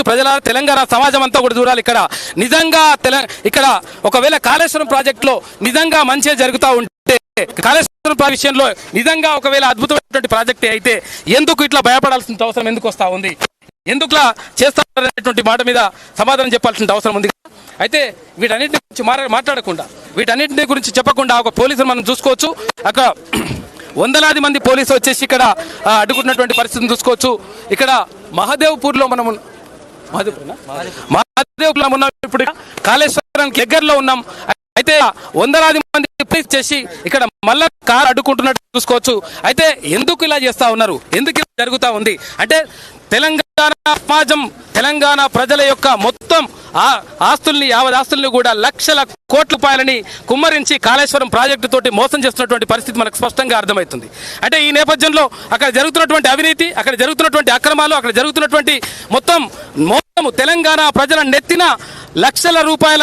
గమనించవచ్చు ప్రజల తెలంగాణ సమాజం అంతా కూడా చూడాలి. ఇక్కడ నిజంగా ఇక్కడ ఒకవేళ కాళేశ్వరం ప్రాజెక్టులో నిజంగా మంచిగా జరుగుతూ ఉంటే కాళేశ్వరం విషయంలో నిజంగా ఒకవేళ అద్భుతమైనటువంటి ప్రాజెక్ట్ అయితే ఎందుకు ఇట్లా భయపడాల్సిన అవసరం ఎందుకు వస్తూ ఉంది? ఎందుకులా చేస్తారనేటువంటి మాట మీద సమాధానం చెప్పాల్సిన అవసరం ఉంది అయితే వీటన్నిటిని గురించి మాట్లాడకుండా వీటన్నిటిని గురించి చెప్పకుండా ఒక పోలీసులు మనం చూసుకోవచ్చు. అక్కడ వందలాది మంది పోలీసులు వచ్చేసి ఇక్కడ అడుగుతున్నటువంటి అడ్డుకున్నటువంటి పరిస్థితిని చూసుకోవచ్చు. ఇక్కడ మహదేవ్పూర్లో మనం ఉన్న- మహదేవ్పూర్నా? ఉన్నాం ఇప్పుడు కాళేశ్వరానికి దగ్గరలో ఉన్నాం. అయితే వందలాది మంది పోలీస్ చేసి ఇక్కడ మళ్ళా కారు అడ్డుకుంటున్నట్టు చూసుకోవచ్చు. అయితే ఎందుకు ఇలా చేస్తా ఉన్నారు? ఎందుకు ఇలా జరుగుతా ఉంది? అంటే తెలంగాణ సమాజం తెలంగాణ ప్రజల యొక్క మొత్తం ఆ ఆస్తుల్ని యావత్ ఆస్తుల్ని కూడా లక్షల కోట్ల రూపాయలని కుమ్మరించి కాళేశ్వరం ప్రాజెక్టు తోటి మోసం చేస్తున్నటువంటి పరిస్థితి మనకు స్పష్టంగా అర్థమవుతుంది. అంటే ఈ నేపథ్యంలో అక్కడ జరుగుతున్నటువంటి అవినీతి అక్కడ జరుగుతున్నటువంటి అక్రమాలు అక్కడ జరుగుతున్నటువంటి మొత్తం మొత్తం తెలంగాణ ప్రజల నెత్తిన లక్షల రూపాయల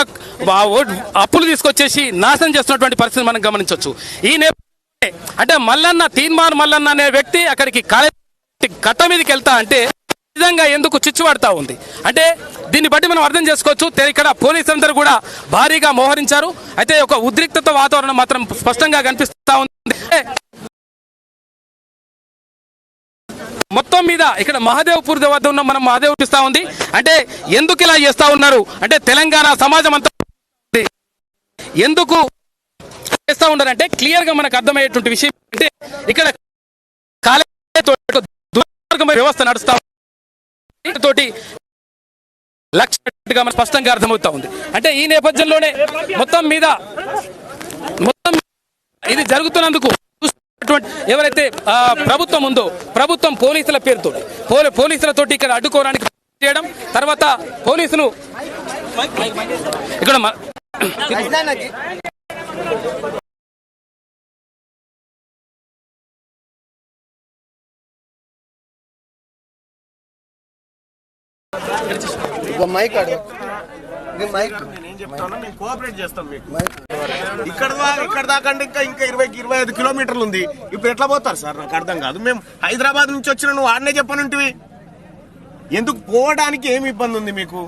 అప్పులు తీసుకొచ్చేసి నాశనం చేస్తున్నటువంటి పరిస్థితి మనం గమనించవచ్చు. ఈ నేపథ్యం అంటే మల్లన్న తీన్మార్ మల్లన్న అనే వ్యక్తి అక్కడికి కాళే కట్ట మీదకి వెళ్తా అంటే విధంగా ఎందుకు చిచ్చుపడతా ఉంది? అంటే దీన్ని బట్టి మనం అర్థం చేసుకోవచ్చు. ఇక్కడ ఇక్కడ పోలీసులందరూ కూడా భారీగా మోహరించారు. అయితే ఒక ఉద్రిక్తత వాతావరణం మాత్రం స్పష్టంగా కనిపిస్తా ఉంది. మొత్తం మీద ఇక్కడ మహాదేవ్పూర్ వద్ద ఉన్న మనం మహాదేవ్ ఇస్తా ఉంది. అంటే ఎందుకు ఇలా చేస్తా ఉన్నారు? అంటే తెలంగాణ సమాజం అంతా ఎందుకు చేస్తా ఉన్నారంటే క్లియర్గా మనకు అర్థమయ్యేటువంటి విషయం అంటే ఇక్కడ వ్యవస్థ నడుస్తా తోటి లక్ష్యంగా మనం స్పష్టంగా అర్థమవుతా ఉంది. అంటే ఈ నేపథ్యంలోనే మొత్తం మీద మొత్తం ఇది జరుగుతున్నందుకు ఎవరైతే ప్రభుత్వం ఉందో ప్రభుత్వం పోలీసుల పేరుతో పోలీ పోలీసులతోటి ఇక్కడ అడ్డుకోవడానికి చేయడం తర్వాత పోలీసులు ఇక్కడ మైక్ ఇక్కడ ఇక్కడ దాకా ఇంకా ఇంకా ఇరవై ఇరవై ఐదు కిలోమీటర్లు ఉంది. ఇప్పుడు ఎట్లా పోతారు సార్? నాకు అర్థం కాదు. మేము హైదరాబాద్ నుంచి వచ్చిన నువ్వు ఆడనే చెప్పనుంటివి. ఎందుకు పోవడానికి ఏమి ఇబ్బంది ఉంది మీకు?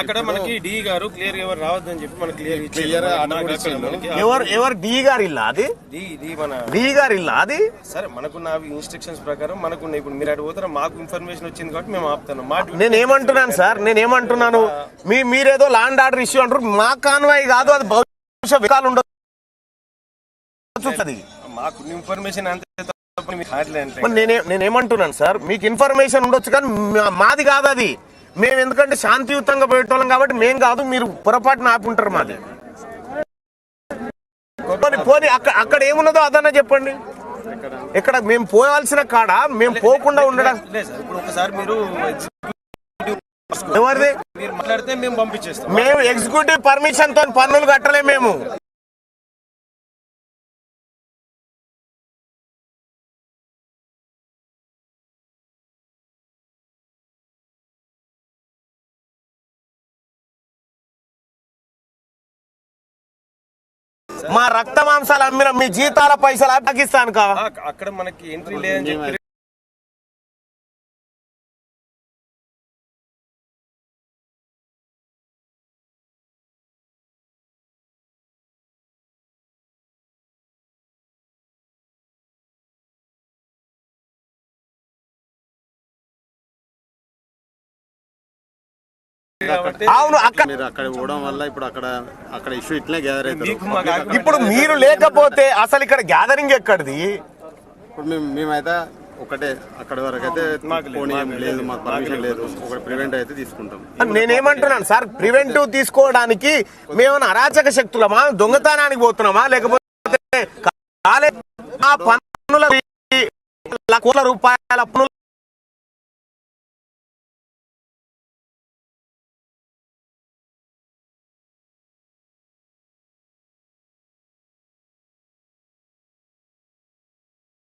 అక్కడ మనకి డి గారు క్లియర్ ఎవరు రావద్దని చెప్పి మనకి క్లియర్ ఇచ్చిండు. ఎవరు ఎవరు డి గారు ఇల్లా అది? డి డి మన డి గారు ఇల్లా అది? సరే మనకున్న అవి ఇన్స్ట్రక్షన్స్ ప్రకారం మనకున్న ఇప్పుడు మీరు అటు పోతారా? మాకు ఇన్ఫర్మేషన్ వచ్చింది కాబట్టి మేము ఆపుతాను మా డ్యూటీ నేను ఏమంటున్నాను సార్? నేను ఏమంటున్నాను మీ మీరేదో ల్యాండ్ ఆర్డర్ ఇష్యూ అంటారు. మా కాన్వాయ్ కాదు అది బహుశా వికాలు ఉండదు. అది మాకున్న ఇన్ఫర్మేషన్ అంతే నేనేమంటున్నాను సార్? మీకు ఇన్ఫర్మేషన్ ఉండొచ్చు కానీ మాది కాదు అది. మేము ఎందుకంటే శాంతియుతంగా పెట్టేవాళ్ళం కాబట్టి మేము కాదు మీరు పొరపాటున ఆపుంటారు మాది. పోనీ అక్కడ అక్కడ ఏమున్నదో అదన్నా చెప్పండి. ఇక్కడ మేము పోవాల్సిన కాడ మేము పోకుండా ఉండడం? ఎవరిది? మేము ఎగ్జిక్యూటివ్ పర్మిషన్తో పన్నులు కట్టలే మేము. మా రక్త మాంసాలు అమ్మిన మీ జీతాల పైసలు పాకిస్తాన్ కా అక్కడ మనకి ఎంట్రీ లేదని చెప్పి అవును అక్కడ మీరు అక్కడ పోవడం వల్ల ఇప్పుడు అక్కడ అక్కడ ఇష్యూ ఇట్లే గ్యాదర్ ఇప్పుడు మీరు లేకపోతే అసలు ఇక్కడ గ్యాదరింగ్ ఎక్కడిది? ఇప్పుడు మేము మేమైతే ఒకటే అక్కడ వరకు అయితే లేదు మాకు పర్మిషన్ లేదు ఒకటి ప్రివెంట్ అయితే తీసుకుంటాం. నేనేమంటున్నాను సార్ ప్రివెంటివ్ తీసుకోవడానికి మేమన్నా అరాచక శక్తులమా? దొంగతనానికి పోతున్నామా? లేకపోతే కాలే ఆ పన్నుల కోట్ల రూపాయల పన్నుల